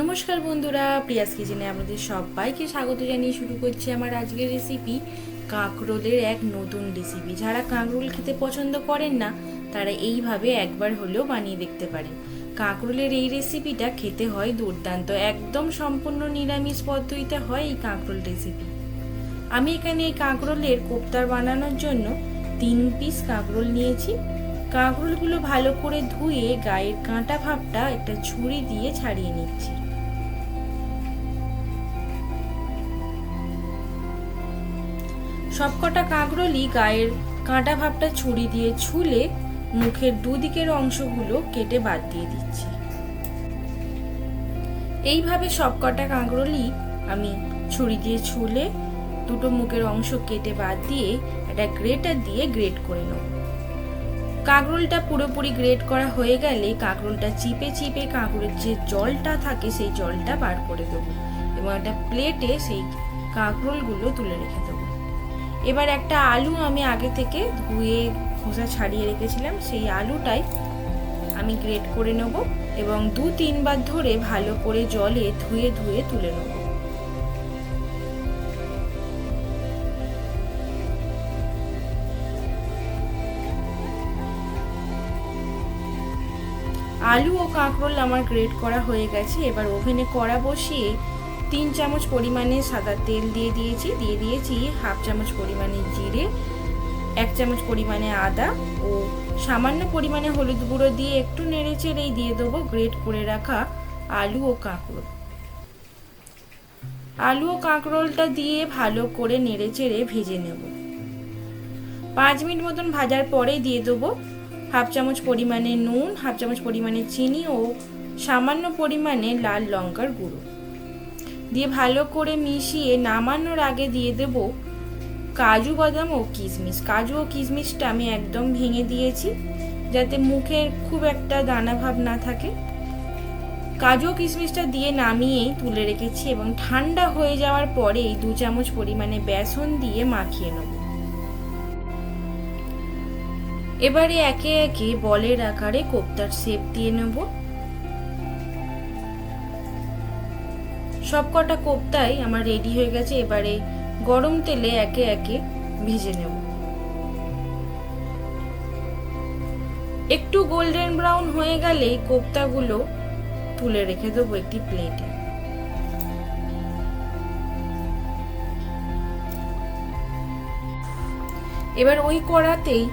নমস্কার বন্ধুরা, প্রিয়াস কিচেনে আপনাদের সবাইকে স্বাগত জানিয়ে শুরু করছি আমার আজকের রেসিপি কাঁকরোলের এক নতুন রেসিপি যারা কাঁকরোল খেতে পছন্দ করেন না, তারা এইভাবে একবার হলেও বানিয়ে দেখতে পারেন। কাঁকরোলের এই রেসিপিটা খেতে হয় দুর্দান্ত, একদম সম্পূর্ণ নিরামিষ পদ্ধতিতে হয় এই কাঁকরোল রেসিপি আমি এখানে এই কাঁকরোলের কোপ্তার বানানোর জন্য তিন পিস কাঁকরোল নিয়েছি। কাঁকরোলগুলো ভালো করে ধুয়ে গায়ের কাঁটা ভাবটা একটা ছুরি দিয়ে ছাড়িয়ে নিচ্ছি। সবকটা কাঁকরোলই গায়ের কাঁটা ভাবটা ছুরি দিয়ে ছুলে মুখের দুদিকের অংশগুলো কেটে বাদ দিয়ে দিচ্ছি। এইভাবে সবকটা কাঁকরোলই আমি ছুরি দিয়ে ছুলে দুটো মুখের অংশ কেটে বাদ দিয়ে একটা গ্রেটার দিয়ে গ্রেট করে নেব। কাঁকরোলটা পুরোপুরি গ্রেট করা হয়ে গেলে কাঁকরোলটা চিপে চিপে কাঁকরোলের যে জলটা থাকে সেই জলটা বার করে দেবো এবং একটা প্লেটে সেই কাঁকরোলগুলো তুলে রেখে দেবো। এবার একটা আলু আমি আগে থেকে ধুয়ে খোসা ছাড়িয়ে রেখেছিলাম, সেই আলুটাই আমি গ্রেট করে নেব এবং দু তিনবার ধরে ভালো করে জলে ধুয়ে ধুয়ে তুলে নেব। আলু ও কাঁকরোল আমার গ্রেট করা হয়ে গেছে, এবার ওভেনে কড়া বসিয়ে তিন চামচ পরিমাণে সাদা তেল দিয়ে দিয়েছি দিয়ে দিয়েছি হাফ চামচ পরিমাণে জিরে, এক চামচ পরিমাণে আদা ও সামান্য পরিমাণে হলুদ গুঁড়ো দিয়ে একটু নেড়ে চেড়েই দিয়ে দেবো গ্রেট করে রাখা আলু ও কাঁকরোল। আলু ও কাঁকরোলটা দিয়ে ভালো করে নেড়ে চেড়ে ভেজে নেব। পাঁচ মিনিট মতন ভাজার পরে দিয়ে দেবো হাফ চামচ পরিমাণে নুন, হাফ চামচ পরিমাণে চিনি ও সামান্য পরিমাণে লাল লঙ্কার গুঁড়ো। দিয়ে ভালো করে মিশিয়ে নামানোর আগে দিয়ে দেব কাজু বাদাম ও কিশমিশ। কাজু ও কিশমিশটা আমি একদম ভেঙে দিয়েছি, যাতে মুখের খুব একটা দানা ভাব না থাকে। কাজু ও কিশমিশটা দিয়ে নামিয়েই তুলে রেখেছি এবং ঠান্ডা হয়ে যাওয়ার পরেই দু চামচ পরিমাণে বেসন দিয়ে মাখিয়ে নেব। এবারে একে একে বলের আকারে কোপ্তার শেপ দিয়ে নেব। সবকটা কোপ্তাই আমার রেডি হয়ে গেছে, এবারে গরম তেলে একে একে ভেজে নেব। একটু গোল্ডেন ব্রাউন হয়ে গেলে কোপ্তাগুলো তুলে রেখে দেবো একটি প্লেটে এবার ওই কড়াতেই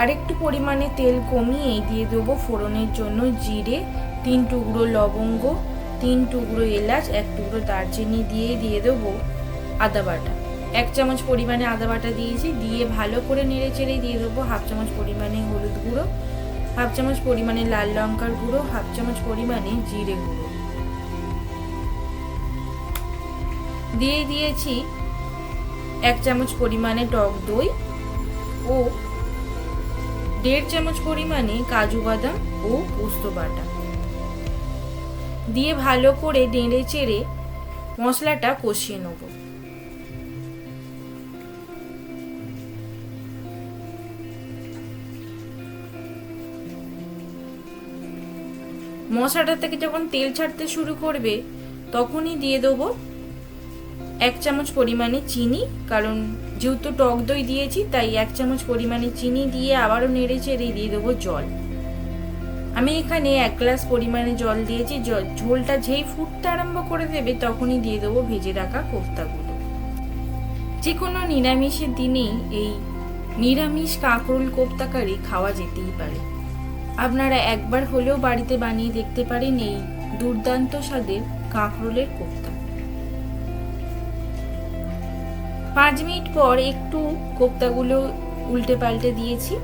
আরেকটু পরিমাণে তেল কমিয়ে দিয়ে দেবো ফোড়নের জন্য জিরে, তিন টুকরো লবঙ্গ তিন টুকরো এলাচ, এক টুকরো দারচিনি দিয়ে দিয়ে দেবো আদা বাটা। এক চামচ পরিমাণে আদা বাটা দিয়েছি, দিয়ে ভালো করে নেড়ে চেড়ে দিয়ে দেবো হাফ চামচ পরিমাণে হলুদ গুঁড়ো, হাফ চামচ পরিমাণে লাল লঙ্কার গুঁড়ো, হাফ চামচ পরিমাণে জিরে গুঁড়ো। দিয়ে দিয়েছি এক চামচ পরিমাণে টক দই ও দেড় চামচ পরিমাণে কাজু বাদাম ও পোস্ত বাটা। দিয়ে ভালো করে নেড়ে চেড়ে মশলাটা কষিয়ে নেব। মশলাটা থেকে যখন তেল ছাড়তে শুরু করবে, তখনই দিয়ে দেবো এক চামচ পরিমাণে চিনি, কারণ যেহেতু টক দই দিয়েছি, তাই এক চামচ পরিমাণে চিনি দিয়ে আবারও নেড়ে চেড়ে দিয়ে দেবো জল। আমি এখানে এক গ্লাস পরিমাণে জল দিয়েছি ঝোলটা যেই ফুটতে আরম্ভ করে দেবে তখনই দিয়ে দেবো ভেজে রাখা কোফতাগুলো। যে কোনো নিরামিষের দিনেই এই নিরামিষ কাঁকরোল কোপ্তাকারি খাওয়া যেতেই পারে। আপনারা একবার হলেও বাড়িতে বানিয়ে দেখতে পারেন এই দুর্দান্ত স্বাদের কাঁকরোলের কোপ্তা পাঁচ মিনিট পর একটু কোপ্তাগুলো উল্টে পাল্টে দিয়েছি।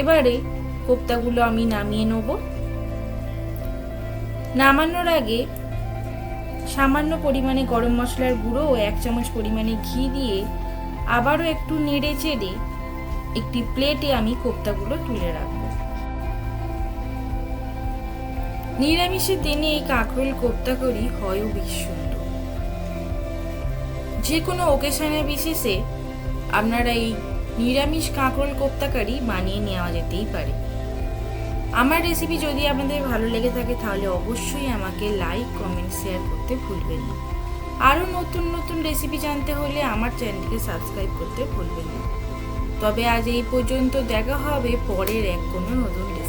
এবারে কোপ্তাগুলো আমি নামিয়ে নেব। নামানোর আগে সামান্য পরিমাণে গরম মশলার গুঁড়ো ও এক চামচ পরিমাণে ঘি দিয়ে আবারও একটু নেড়ে চেড়ে একটি প্লেটে আমি কোপ্তাগুলো তুলে রাখব। নিরামিষের দিনে এই কাঁকরোল কোপ্তা করি হয়ও বেশ সুন্দর। যে কোনো ওকেশনের বিশেষে আপনারা এই নিরামিষ কাঁকরোল কোপ্তাকারি বানিয়ে নেওয়া যেতেই পারে। আমার রেসিপি যদি আপনাদের ভালো লেগে থাকে, তাহলে অবশ্যই আমাকে লাইক কমেন্ট শেয়ার করতে ভুলবেন না। আরও নতুন নতুন রেসিপি জানতে হলে আমার চ্যানেলকে সাবস্ক্রাইব করতে ভুলবেন না। তবে আজ এই পর্যন্ত দেখা হবে পরের এক কোনো নতুন রেসিপি